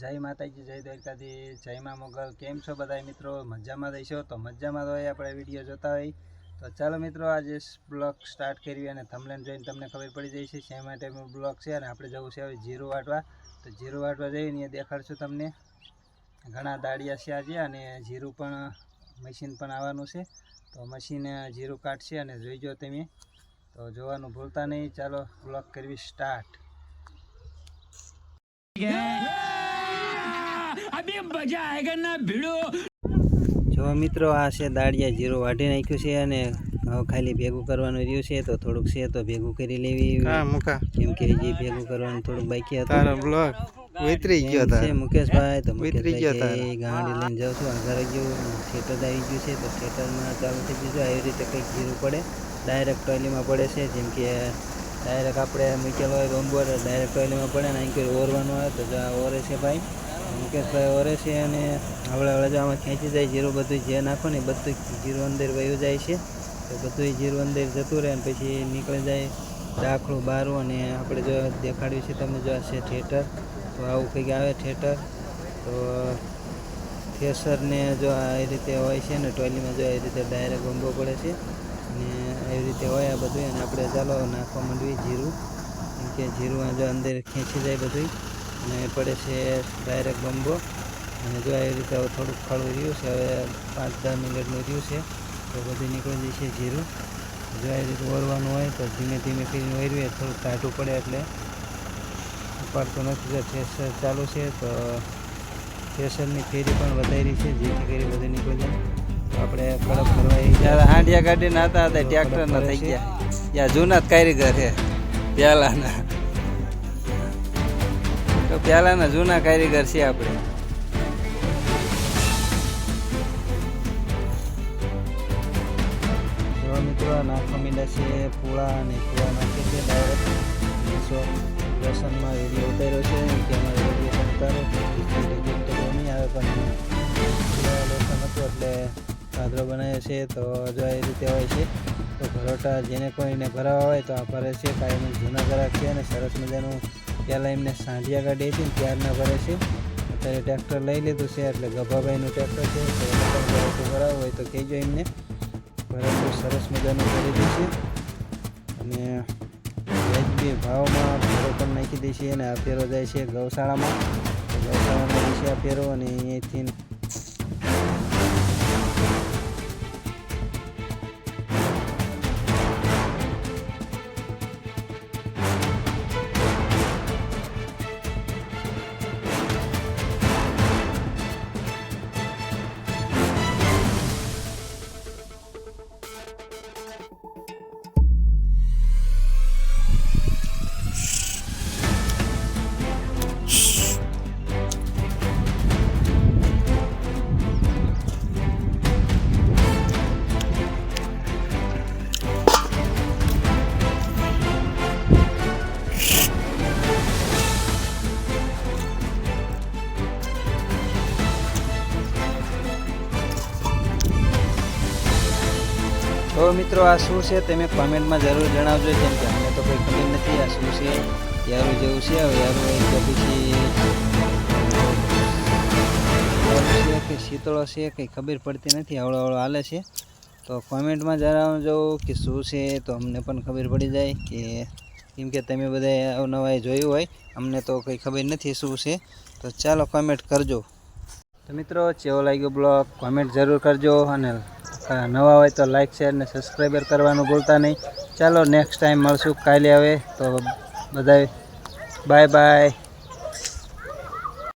જય માતાજી, જય દ્વારકાધી, જય મા મોગલ. કેમ છો બધા મિત્રો? મજામાં રહીશો તો મજામાં તો આપણે વીડિયો જોતા હોય. તો ચાલો મિત્રો, આજે બ્લોગ સ્ટાર્ટ કરી અને થમલેન જોઈને તમને ખબર પડી છે શા માટે બ્લોગ છે અને આપણે જવું છે હવે જીરું વાટવા. તો જીરું વાટવા જઈને અહીંયા દેખાડશું તમને. ઘણા દાળિયા છે આજે અને જીરું પણ મશીન પણ આવવાનું છે. તો મશીન જીરું કાઢશે અને જોઈજો તમે. તો જોવાનું ભૂલતા નહીં. ચાલો બ્લોગ કરવી સ્ટાર્ટ. જો મિત્રો આ છે દાળિયા જીરું વાઢી નાખ્યું છે અને હવે ખાલી ભેગું કરવાનું રહ્યું છે તો થોડુંક છે તો ભેગું કરી લેવી. કેમ કે હજી ભેગું કરવાનું થોડુંક બાકી હતું. તારો બ્લોગ ગયો હતા મુકેશભાઈ તો વેતરી ગયો હતા ગાડી લઈને જાઉં છું આગળ ગયું થિયેટર આવી ગયું છે તો થિયેટરમાં ચાલુ થઈ ગયું છે. આવી રીતે કંઈક જીરું પડે. ડાયરેક્ટ ટોયલીમાં પડે છે જેમ કે ડાયરેક્ટ આપણે મૂકેલો હોય બોમ્બર ડાયરેક્ટ ટોયલીમાં પડે ને અહીં કોઈ ઓરવાનું હોય તો જો ઓરે છે ભાઈ. મુકેશભાઈ ઓરે છે અને હવળે હવળે જો આમાં ખેંચી જાય, જીરું બધું જે નાખો ને બધું જીરું અંદર વયું જાય છે. તો બધું જીરું અંદર જતું રહે અને પછી નીકળી જાય દાખલું બારું અને આપણે જો દેખાડ્યું છે, તમે જો આ છે થિયેટર. તો આવું કંઈક આવે થિયેટર. તો થેસરને જો આ રીતે હોય છે ને ટોયલીમાં જો એ રીતે ડાયરેક્ટ ગમવો પડે છે. અને એવી રીતે હોય આ બધું અને આપણે ચાલો નાખવા માંડવી જીરું. કે જીરું આ જો અંદર ખેંચી જાય બધું અને પડે છે ડાયરેક્ટ બંબો. અને જો એ રીતે હવે થોડુંક ખાડું રહ્યું છે હવે પાંચ દસ મિનિટનું રહ્યું છે તો બધું નીકળી જશે જીરું. જો એ રીતે ઓરવાનું હોય તો ધીમે ધીમે કરીને ઓરવીએ થોડુંક ટાઢું પડે એટલે. ઉપાડતું નથી તો થ્રેસર ચાલુ છે તો થ્રેસરની ફેરી પણ વધારી છે જેથી કરી બધું નીકળી જાય. તો આપણે કડક કરવા જ્યારે હાંડિયા કાઢીને હતા હતા ટ્રેક્ટરના થઈ ગયા. યા જૂના કારીગર છે પહેલાના પહેલાના જૂના કારીગર છીએ આપણે. મિત્રો નાખવા માંડ્યા છે પૂળા અને પૂળા નાખે છે ડાયરેક્ટ સો વીડિયો ઉતાર્યો છે. કે અમારે વીડિયો ઉતારો. રિજેક્ટ નહીં આવે, પણ લોસન હતું એટલે કાદરો બનાવ્યો છે. તો જો એ રીતે હોય છે, તો ભરોટા જેને કોઈને ભરાવા હોય તો આ ભરે છે. કાયમ જૂના ગ્રાહક છે અને સરસ મજાનું પહેલાં એમને સાંઢિયા કાઢી હતી ને ત્યારના ભરે છે. અત્યારે ટ્રેક્ટર લઈ લીધું છે, એટલે ગભાભાઈનું ટ્રેક્ટર છે, તો ભરાવવું હોય તો કહેજો એમને. ભરોટું સરસ મજાનું કરી દઈશું અને વ્યાજબી ભાવમાં ફેરો પણ નાખી દઈશું અને આ ફેરો જાય છે ગૌશાળામાં. ગૌશાળામાં જશે આ ફેરો અને અહીંયાથી તો મિત્રો આ શું છે તમે કોમેન્ટમાં જરૂર જણાવજો, કેમ કે અમને તો કોઈ ખબર નથી આ શું છે. યારું જેવું છે યારું હોય પછી છે કે શીતળો છે, કંઈ ખબર પડતી નથી આવડો આવડો હાલે છે. તો કોમેન્ટમાં જણાવજો કે શું છે, તો અમને પણ ખબર પડી જાય કે કેમ કે તમે બધાએ અવનવાએ જોયું હોય, અમને તો કંઈ ખબર નથી શું છે. તો ચાલો કોમેન્ટ કરજો. તો મિત્રો, ચેવો લાગ્યો બ્લોગ? કોમેન્ટ જરૂર કરજો અને નવા હોય તો લાઇક શેર ને સબસ્ક્રાઈબર કરવાનું ભૂલતા નહીં. ચાલો નેક્સ્ટ ટાઈમ મળશું કાલે આવે તો બધાય બાય બાય